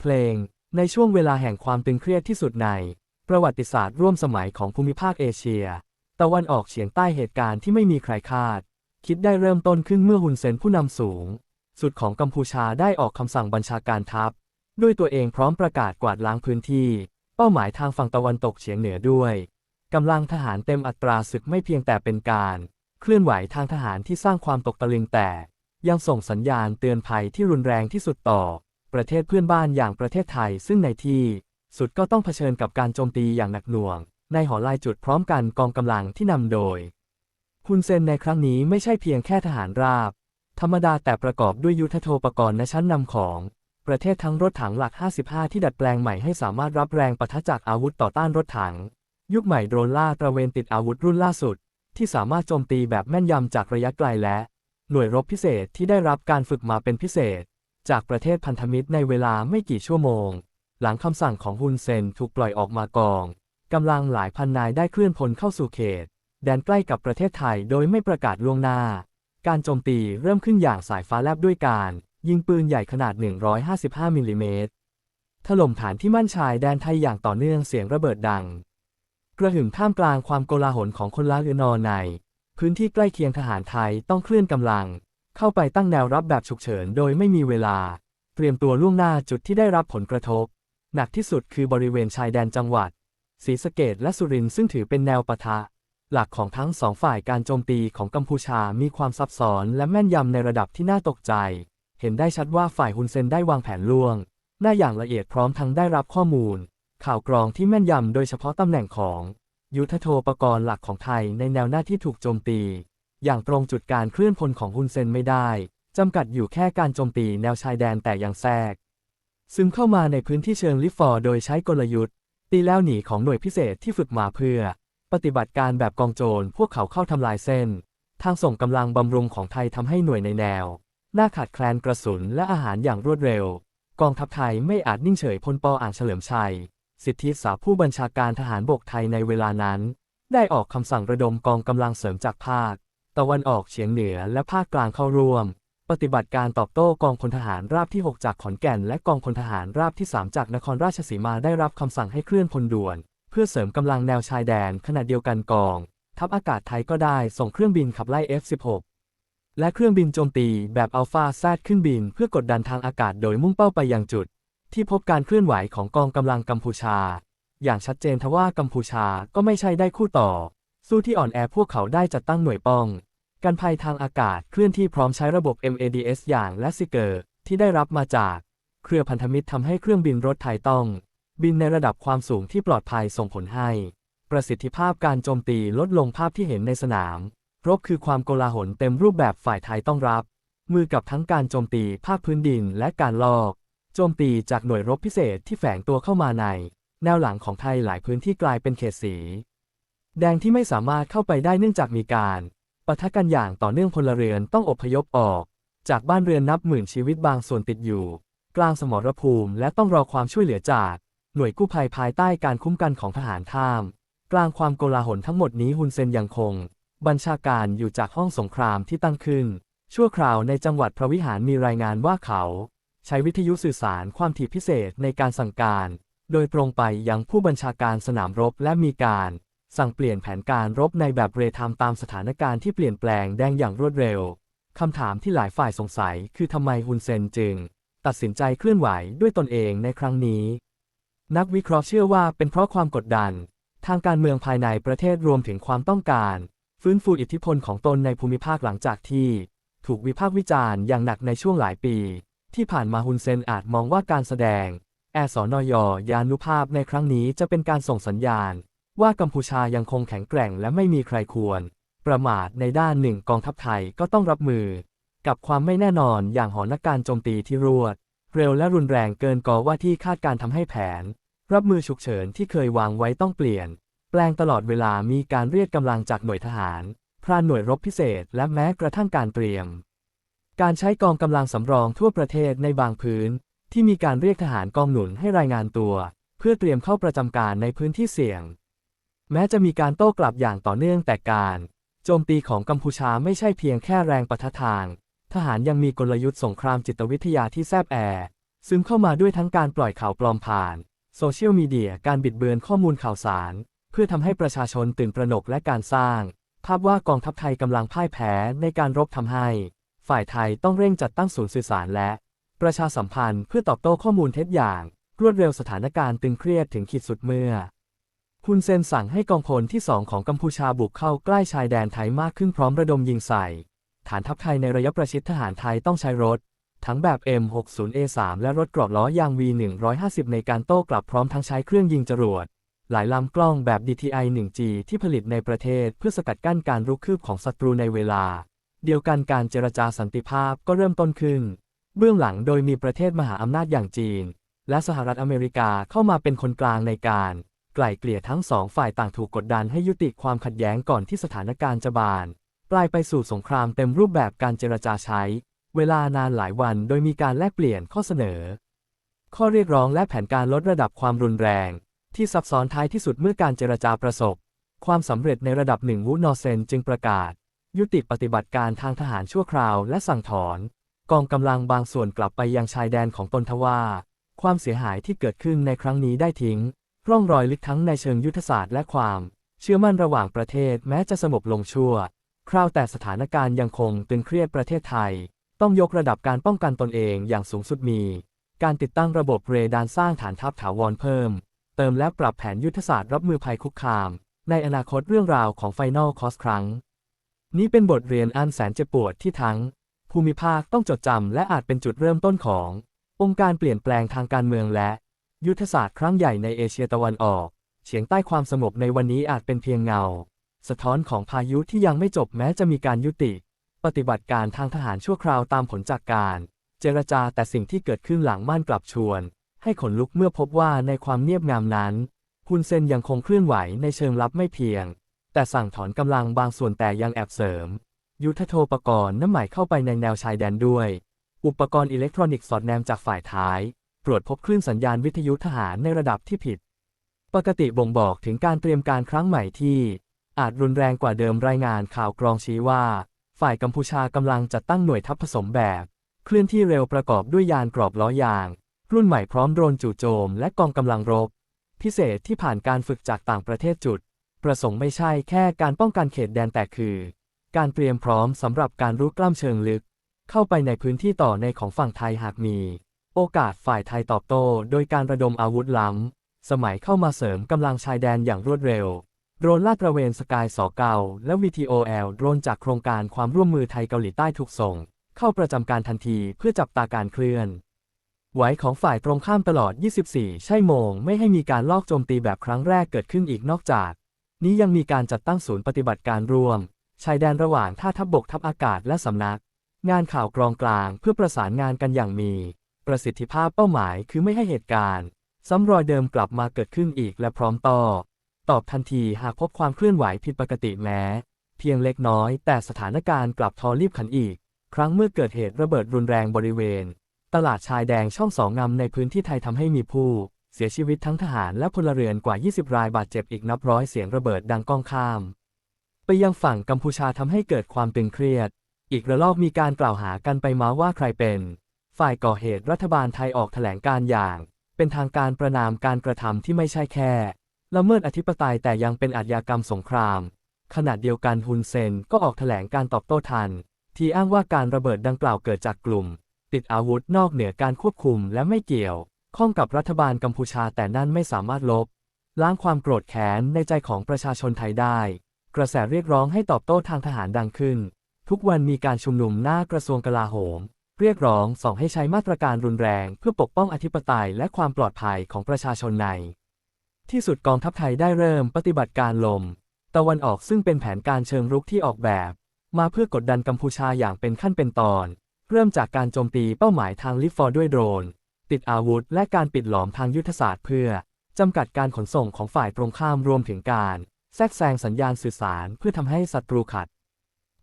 เพลง ในช่วงเวลาแห่งความตึงเครียดที่สุดใน ประวัติศาสตร์ร่วมสมัยของภูมิภาคเอเชีย ตะวันออกเฉียงใต้เหตุการณ์ที่ไม่มีใครคาด คิดได้เริ่มต้นขึ้นเมื่อฮุนเซนผู้นำสูง สุดของกัมพูชาได้ออกคำสั่งบัญชาการทัพ ด้วยตัวเองพร้อมประกาศกวาดล้างพื้นที่ เป้าหมายทางฝั่งตะวันตกเฉียงเหนือด้วยกำลังทหารเต็มอัตราศึกไม่เพียงแต่เป็นการ เคลื่อนไหวทางทหารที่สร้างความตกตะลึงแต่ ยังส่งสัญญาณเตือนภัยที่รุนแรงที่สุดต่อ ประเทศเพื่อนบ้านอย่างประเทศไทยซึ่งในที่สุดก็ต้องเผชิญกับการโจมตีอย่างหนักหน่วง ในหอลายจุดพร้อมกันกองกำลังที่นำโดยฮุนเซนในครั้งนี้ไม่ใช่เพียงแค่ทหารราบ ธรรมดาแต่ประกอบด้วยยุทโธปกรณ์ในชั้นนำของ ประเทศทั้งรถถังหลัก 55 ที่ดัดแปลงใหม่ให้สามารถรับแรงปะทะจากอาวุธต่อต้านรถถัง ยุคใหม่โดรนล่าตระเวนติดอาวุธรุ่นล่าสุด ที่สามารถโจมตีแบบแม่นยำจากระยะไกลและ หน่วยรบพิเศษที่ได้รับการฝึกมาเป็นพิเศษ จากประเทศพันธมิตรในเวลาไม่กี่ชั่วโมง หลังคำสั่งของฮุนเซนถูกปล่อยออกมากองกำลังหลายพันนายได้เคลื่อนพลเข้าสู่เขต แดนใกล้กับประเทศไทยโดยไม่ประกาศล่วงหน้า การโจมตีเริ่มขึ้นอย่างสายฟ้าแลบด้วยการ ยิงปืนใหญ่ขนาด 155 มิลลิเมตรถล่มฐานที่มั่นชายแดนไทยอย่างต่อเนื่องเสียงระเบิดดัง กระหึ่มท่ามกลางความโกลาหลของคนละเรือนอใน พื้นที่ใกล้เคียงทหารไทยต้องเคลื่อนกำลัง เข้าไปตั้งแนวรับแบบฉุกเฉินโดยไม่มีเวลา เตรียมตัวล่วงหน้าจุดที่ได้รับผลกระทบ หนักที่สุดคือบริเวณชายแดนจังหวัดศรีสะเกดและสุรินทร์ซึ่งถือเป็นแนวปะทะ หลักของทั้งสองฝ่ายการโจมตีของกัมพูชามีความซับซ้อนและแม่นยำในระดับที่น่าตกใจ เห็นได้ชัดว่าฝ่ายฮุนเซนได้วางแผนล่วง หน้าอย่างละเอียดพร้อมทั้งได้รับข้อมูล ข่าวกรองที่แม่นยำโดยเฉพาะตำแหน่งของ ยุทธโธปกรณ์หลักของไทยในแนวหน้าที่ถูกโจมตี อย่างตรงจุดการเคลื่อนพลของฮุนเซนไม่ได้จำกัดอยู่แค่การโจมตีแนวชายแดนแต่ยังแทรก ซึมเข้ามาในพื้นที่เชิงลิฟฟอร์โดยใช้กลยุทธ์ ตีแล้วหนีของหน่วยพิเศษที่ฝึกมาเพื่อ ปฏิบัติการแบบกองโจรพวกเขาเข้าทำลายเส้น ทางส่งกำลังบำรุงของไทยทำให้หน่วยในแนว หน้าขาดแคลนกระสุนและอาหารอย่างรวดเร็ว กองทัพไทยไม่อาจนิ่งเฉยพลปออ่างเฉลิมชัย สิทธิสาผู้บัญชาการทหารบกไทยในเวลานั้น ได้ออกคำสั่งระดมกองกำลังเสริมจากภาค ตะวันออกเฉียงเหนือและภาคกลางเข้าร่วม ปฏิบัติการตอบโต้กองพลทหารราบที่ 6 จากขอนแก่น และกองพลทหารราบที่ 3 จากนครราชสีมาได้รับคำสั่งให้เคลื่อนพลด่วน เพื่อเสริมกำลังแนวชายแดนขณะเดียวกันกอง ทัพอากาศไทยก็ได้ส่งเครื่องบินขับไล่ F-16 และเครื่องบินโจมตีแบบอัลฟาแซดขึ้นบินเพื่อกดดันทางอากาศโดยมุ่งเป้าไปยังจุด ที่พบการเคลื่อนไหวของกองกำลังกัมพูชา อย่างชัดเจนทว่ากัมพูชาก็ไม่ใช่ได้คู่ต่อ สู้ที่อ่อนแอพวกเขาได้จัดตั้งหน่วยป้อง การภัยทางอากาศเคลื่อนที่พร้อมใช้ระบบ MADS อย่างและซิเกอร์ที่ได้รับมาจาก เครือพันธมิตรทำให้เครื่องบินรถไทยต้อง บินในระดับความสูงที่ปลอดภัยส่งผลให้ ประสิทธิภาพการโจมตีลดลงภาพที่เห็นในสนาม รบคือความโกลาหลเต็มรูปแบบฝ่ายไทยต้องรับ มือกับทั้งการโจมตีภาคพื้นดินและการลอก โจมตีจากหน่วยรบพิเศษที่แฝงตัวเข้ามาใน แนวหลังของไทยหลายพื้นที่กลายเป็นเขตสี แดงที่ไม่สามารถเข้าไปได้เนื่องจากมีการ ปะทะกันอย่างต่อเนื่องพลเรือนต้องอพยพออก จากบ้านเรือนนับหมื่นชีวิตบางส่วนติดอยู่ กลางสมรภูมิและต้องรอความช่วยเหลือจากหน่วยกู้ภัยภายใต้การคุ้มกันของทหารท่าม กลางความโกลาหลทั้งหมดนี้ฮุนเซนยังคง บัญชาการอยู่จากห้องสงครามที่ตั้งขึ้น ชั่วคราวในจังหวัดพระวิหารมีรายงานว่าเขา ใช้วิทยุสื่อสารความถี่พิเศษในการสั่งการ โดยตรงไปยังผู้บัญชาการสนามรบและมีการ สั่งเปลี่ยนแผนการรบในแบบเรทามตามสถานการณ์ที่เปลี่ยนแปลงแดงอย่างรวดเร็ว คำถามที่หลายฝ่ายสงสัยคือทำไมฮุนเซนจึง ตัดสินใจเคลื่อนไหวด้วยตนเองในครั้งนี้ นักวิเคราะห์เชื่อว่าเป็นเพราะความกดดัน ทางการเมืองภายในประเทศรวมถึงความต้องการ ฟื้นฟูอิทธิพลของตนในภูมิภาคหลังจากที่ ถูกวิพากษ์วิจารณ์อย่างหนักในช่วงหลายปี ที่ผ่านมาฮุนเซนอาจมองว่าการแสดงแอสนยยานุภาพในครั้งนี้จะเป็นการส่งสัญญาณ ว่ากัมพูชายังคงแข็งแกร่งและไม่มีใครควร ประมาทในด้านหนึ่งกองทัพไทยก็ต้องรับมือ กับความไม่แน่นอนอย่างหอนักการโจมตีที่รวด เร็วและรุนแรงเกินกว่าที่คาดการทำให้แผน รับมือฉุกเฉินที่เคยวางไว้ต้องเปลี่ยน แปลงตลอดเวลามีการเรียกกำลังจากหน่วยทหารพรานหน่วยรบพิเศษและแม้กระทั่งการเตรียม การใช้กองกำลังสำรองทั่วประเทศในบางพื้น ที่มีการเรียกทหารกองหนุนให้รายงานตัว เพื่อเตรียมเข้าประจำการในพื้นที่เสี่ยง แม้จะมีการโต้กลับอย่างต่อเนื่องแต่การ โจมตีของกัมพูชาไม่ใช่เพียงแค่แรงปะทะทาง ทหารยังมีกลยุทธ์สงครามจิตวิทยาที่แซบแอซึมเข้ามาด้วยทั้งการปล่อยข่าวปลอมผ่าน โซเชียลมีเดียการบิดเบือนข้อมูลข่าวสาร เพื่อทำให้ประชาชนตื่นตระหนกและการสร้าง ภาพว่ากองทัพไทยกำลังพ่ายแพ้ในการรบทำให้ ฝ่ายไทยต้องเร่งจัดตั้งศูนย์สื่อสารและ ประชาสัมพันธ์เพื่อตอบโต้ข้อมูลเท็จอย่าง รวดเร็วสถานการณ์ตึงเครียดถึงขีดสุดเมื่อ ฮุนเซนสั่งให้กองพลที่ 2 ของกัมพูชาบุกเข้าใกล้ชายแดนไทยมากขึ้นพร้อมระดมยิงใส่ ฐานทัพไทยในระยะประชิดทหารไทยต้องใช้รถ ทั้งแบบ M60A3 และรถกรอบล้อยาง V150 ในการโต้กลับพร้อมทั้งใช้เครื่องยิงจรวด หลายลำกล้องแบบ DTI 1G ที่ผลิตในประเทศเพื่อสกัดกั้นการรุกคืบของศัตรูในเวลา เดียวกันการเจรจาสันติภาพก็เริ่มต้นขึ้น เบื้องหลังโดยมีประเทศมหาอำนาจอย่างจีน และสหรัฐอเมริกาเข้ามาเป็นคนกลางในการ ไกล่เกลี่ยทั้งสองฝ่ายต่างถูกกดดันให้ยุติความขัดแย้งก่อนที่สถานการณ์จะบาน ปลายไปสู่สงครามเต็มรูปแบบการเจรจาใช้ เวลานานหลายวันโดยมีการแลกเปลี่ยนข้อเสนอ ข้อเรียกร้องและแผนการลดระดับความรุนแรง ที่ซับซ้อนท้ายที่สุดเมื่อการเจรจาประสบ ความสำเร็จในระดับหนึ่งวูนอเซนจึงประกาศ ยุติปฏิบัติการทางทหารชั่วคราวและสั่งถอน กองกำลังบางส่วนกลับไปยังชายแดนของตนทว่า ความเสียหายที่เกิดขึ้นในครั้งนี้ได้ทิ้ง ร่องรอยลึกทั้งในเชิงยุทธศาสตร์และความ เชื่อมั่นระหว่างประเทศแม้จะสงบลงชั่ว คราวแต่สถานการณ์ยังคงตึงเครียดประเทศไทย ต้องยกระดับการป้องกันตนเองอย่างสูงสุดมี การติดตั้งระบบเรดาร์สร้างฐานทัพถาวรเพิ่ม เติมและปรับแผนยุทธศาสตร์รับมือภัยคุกคาม ในอนาคตเรื่องราวของไฟนอลคอสครั้ง นี้เป็นบทเรียนอันแสนเจ็บปวดที่ทั้ง ภูมิภาคต้องจดจำและอาจเป็นจุดเริ่มต้นของ องค์การเปลี่ยนแปลงทางการเมืองและ ยุทธศาสตร์ครั้งใหญ่ในเอเชียตะวันออก เฉียงใต้ความสงบในวันนี้อาจเป็นเพียงเงา สะท้อนของพายุที่ยังไม่จบแม้จะมีการยุติ ปฏิบัติการทางทหารชั่วคราวตามผลจากการ เจรจาแต่สิ่งที่เกิดขึ้นหลังม่านกลับชวน ให้ขนลุกเมื่อพบว่าในความเงียบงามนั้นฮุนเซนยังคงเคลื่อนไหวในเชิงลับไม่เพียง แต่สั่งถอนกำลังบางส่วนแต่ยังแอบเสริม ยุทธโทปกรณ์น้ำหม่เข้าไปในแนวชายแดนด้วย อุปกรณ์อิเล็กทรอนิกส์สอดแนมจากฝ่ายท้าย ตรวจพบคลื่นสัญญาณวิทยุทหารในระดับที่ผิด ปกติบ่งบอกถึงการเตรียมการครั้งใหม่ที่ อาจรุนแรงกว่าเดิมรายงานข่าวกรองชี้ว่า ฝ่ายกัมพูชากำลังจัดตั้งหน่วยทัพผสมแบบ เคลื่อนที่เร็วประกอบด้วยยานกรอบล้อยาง รุ่นใหม่พร้อมโดรนจู่โจม และกองกำลังรบ พิเศษที่ผ่านการฝึกจากต่างประเทศจุด ประสงค์ไม่ใช่แค่การป้องกันเขตแดนแต่คือ การเตรียมพร้อมสำหรับการรุกกล้ำเชิงลึก เข้าไปในพื้นที่ต่อในของฝั่งไทยหากมี โอกาสฝ่ายไทยตอบโต้โดยการระดมอาวุธล้ำ สมัยเข้ามาเสริมกำลังชายแดนอย่างรวดเร็ว โดรนลาดตระเวนสกายสอเกาและ VTOL โดรนจากโครงการความร่วมมือไทยเกาหลีใต้ถูกส่ง เข้าประจำการทันทีเพื่อจับตาการเคลื่อน ไหวของฝ่ายตรงข้ามตลอด 24ใช่วโมง ไม่ให้มีการลอกโจมตีแบบครั้งแรกเกิดขึ้นอีกนอกจาก นี้ยังมีการจัดตั้งศูนย์ปฏิบัติการร่วม ชายแดนระหว่างท่าทัพบบกทัพอากาศและสำนัก งานข่าวกรองกลางเพื่อประสานงานกันอย่างมี ประสิทธิภาพเป้าหมายคือไม่ให้เหตุการณ์ซ้ำรอยเดิมกลับมาเกิดขึ้นอีกและพร้อมต่อ ตอบทันทีหากพบความเคลื่อนไหวผิดปกติแม้ เพียงเล็กน้อยแต่สถานการณ์กลับทอรีบขันอีก ครั้งเมื่อเกิดเหตุระเบิดรุนแรงบริเวณ ตลาดชายแดงช่องสองงำในพื้นที่ไทยทำให้มีผู้ เสียชีวิตทั้งทหารและพลเรือนกว่า 20 รายบาดเจ็บอีกนับร้อยเสียงระเบิดดังก้องข้าม ไปยังฝั่งกัมพูชาทำให้เกิดความตึงเครียด อีกระลอกมีการกล่าวหากันไปมาว่าใครเป็น ฝ่ายก่อเหตุรัฐบาลไทยออกแถลงการอย่าง เป็นทางการประนามการกระทำที่ไม่ใช่แค่ละเมิดอธิปไตยแต่ยังเป็นอาชญากรรมสงคราม ขณะเดียวกันฮุนเซนก็ออกแถลงการตอบโต้ทัน ที่อ้างว่าการระเบิดดังกล่าวเกิดจากกลุ่ม ติดอาวุธนอกเหนือการควบคุมและไม่เกี่ยว ข้องกับรัฐบาลกัมพูชาแต่นั่นไม่สามารถลบ ล้างความโกรธแค้นในใจของประชาชนไทยได้ กระแสเรียกร้องให้ตอบโต้ทางทหารดังขึ้น ทุกวันมีการชุมนุมหน้ากระทรวงกลาโหม เรียกร้องส่องให้ใช้มาตรการรุนแรงเพื่อปกป้องอธิปไตยและความปลอดภัยของประชาชนใน ที่สุดกองทัพไทยได้เริ่มปฏิบัติการลม ตะวันออกซึ่งเป็นแผนการเชิงรุกที่ออกแบบ มาเพื่อกดดันกัมพูชาอย่างเป็นขั้นเป็นตอน เริ่มจากการโจมตีเป้าหมายทางลิฟฟอร์ด้วยโดรน ติดอาวุธ และการปิดหลอมทางยุทธศาสตร์เพื่อจำกัดการขนส่งของฝ่ายตรงข้ามรวมถึงการ แทรกแซงสัญญาณสื่อสารเพื่อทำให้ศัตรูขัด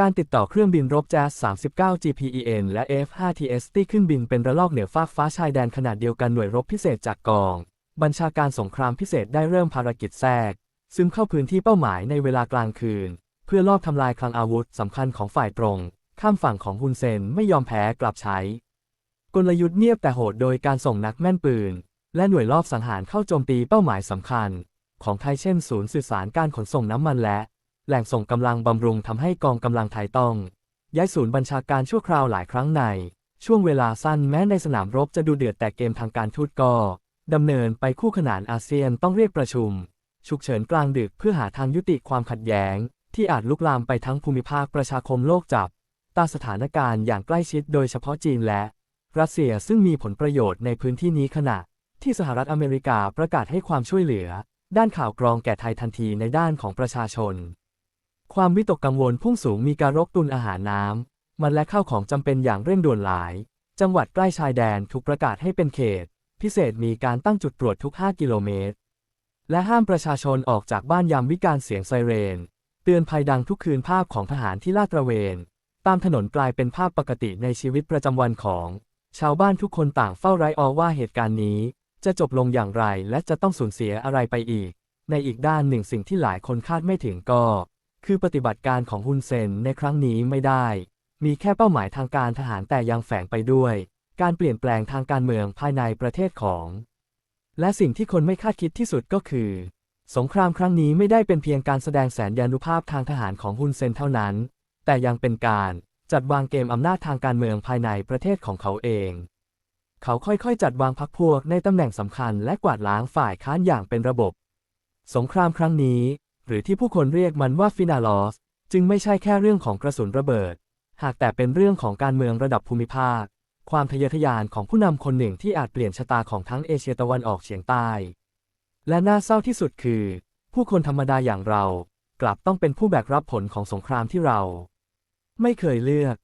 การติดต่อเครื่องบินรบแจ๊ส39 GPEN และ F5TS ที่ขึ้นบินเป็นระลอกเหนือฟากฟ้าชายแดนขนาดเดียวกันหน่วยรบพิเศษจากกอง บัญชาการสงครามพิเศษได้เริ่มภารกิจแทรก ซึมเข้าพื้นที่เป้าหมายในเวลากลางคืน เพื่อลอบทำลายคลังอาวุธสำคัญของฝ่ายตรง ข้ามฝั่งของฮุนเซนไม่ยอมแพ้กลับใช้ กลยุทธ์เงียบแต่โหดโดยการส่งนักแม่นปืน และหน่วยลอบสังหารเข้าโจมตีเป้าหมายสำคัญ ของไทยเช่น ศูนย์สื่อสารการขนส่งน้ำมันและ แหล่งส่งกำลังบำรุงทำให้กองกำลังไทยต้อง ย้ายศูนย์บัญชาการชั่วคราวหลายครั้งใน ช่วงเวลาสั้นแม้ในสนามรบจะดูเดือดแต่เกมทางการทูตก็ดำเนินไปคู่ขนานอาเซียนต้องเรียกประชุม ฉุกเฉินกลางดึกเพื่อหาทางยุติความขัดแย้ง ที่อาจลุกลามไปทั้งภูมิภาคประชาคมโลกจับ ตาสถานการณ์อย่างใกล้ชิดโดยเฉพาะจีนและ รัสเซียซึ่งมีผลประโยชน์ในพื้นที่นี้ขณะ ที่สหรัฐอเมริกาประกาศให้ความช่วยเหลือ ด้านข่าวกรองแก่ไทยทันทีในด้านของประชาชน ความวิตกกังวลพุ่งสูงมีการรกตุนอาหารน้ำ มันและข้าวของจำเป็นอย่างเร่งด่วนหลาย จังหวัดใกล้ชายแดนถูกประกาศให้เป็นเขต พิเศษมีการตั้งจุดตรวจทุก 5 กิโลเมตร และห้ามประชาชนออกจากบ้านยามวิการเสียงไซเรน เตือนภัยดังทุกคืนภาพของทหารที่ลาดตระเวน ตามถนนกลายเป็นภาพปกติในชีวิตประจำวันของ ชาวบ้านทุกคนต่างเฝ้าไร้ออว่าเหตุการณ์นี้ จะจบลงอย่างไรและจะต้องสูญเสียอะไรไปอีก ในอีกด้านหนึ่งสิ่งที่หลายคนคาดไม่ถึงก็ คือปฏิบัติการของฮุนเซนในครั้งนี้ไม่ได้ มีแค่เป้าหมายทางการทหารแต่ยังแฝงไปด้วย การเปลี่ยนแปลงทางการเมืองภายในประเทศของ และสิ่งที่คนไม่คาดคิดที่สุดก็คือ สงครามครั้งนี้ไม่ได้เป็นเพียงการแสดงแสนยานุภาพทางทหารของฮุนเซนเท่านั้น แต่ยังเป็นการจัดวางเกมอำนาจทางการเมืองภายในประเทศของเขาเอง เขาค่อยๆ จัดวางพรรคพวกในตำแหน่งสำคัญและกวาดล้างฝ่ายค้านอย่างเป็นระบบ สงครามครั้งนี้ หรือที่ผู้คนเรียกมันว่าฟินาลอส จึงไม่ใช่แค่เรื่องของกระสุนระเบิด หากแต่เป็นเรื่องของการเมืองระดับภูมิภาค ความทะเยอทะยานของผู้นำคนหนึ่งที่อาจเปลี่ยนชะตาของทั้งเอเชียตะวันออกเฉียงใต้ และน่าเศร้าที่สุดคือ ผู้คนธรรมดาอย่างเรา กลับต้องเป็นผู้แบกรับผลของสงครามที่เรา ไม่เคยเลือก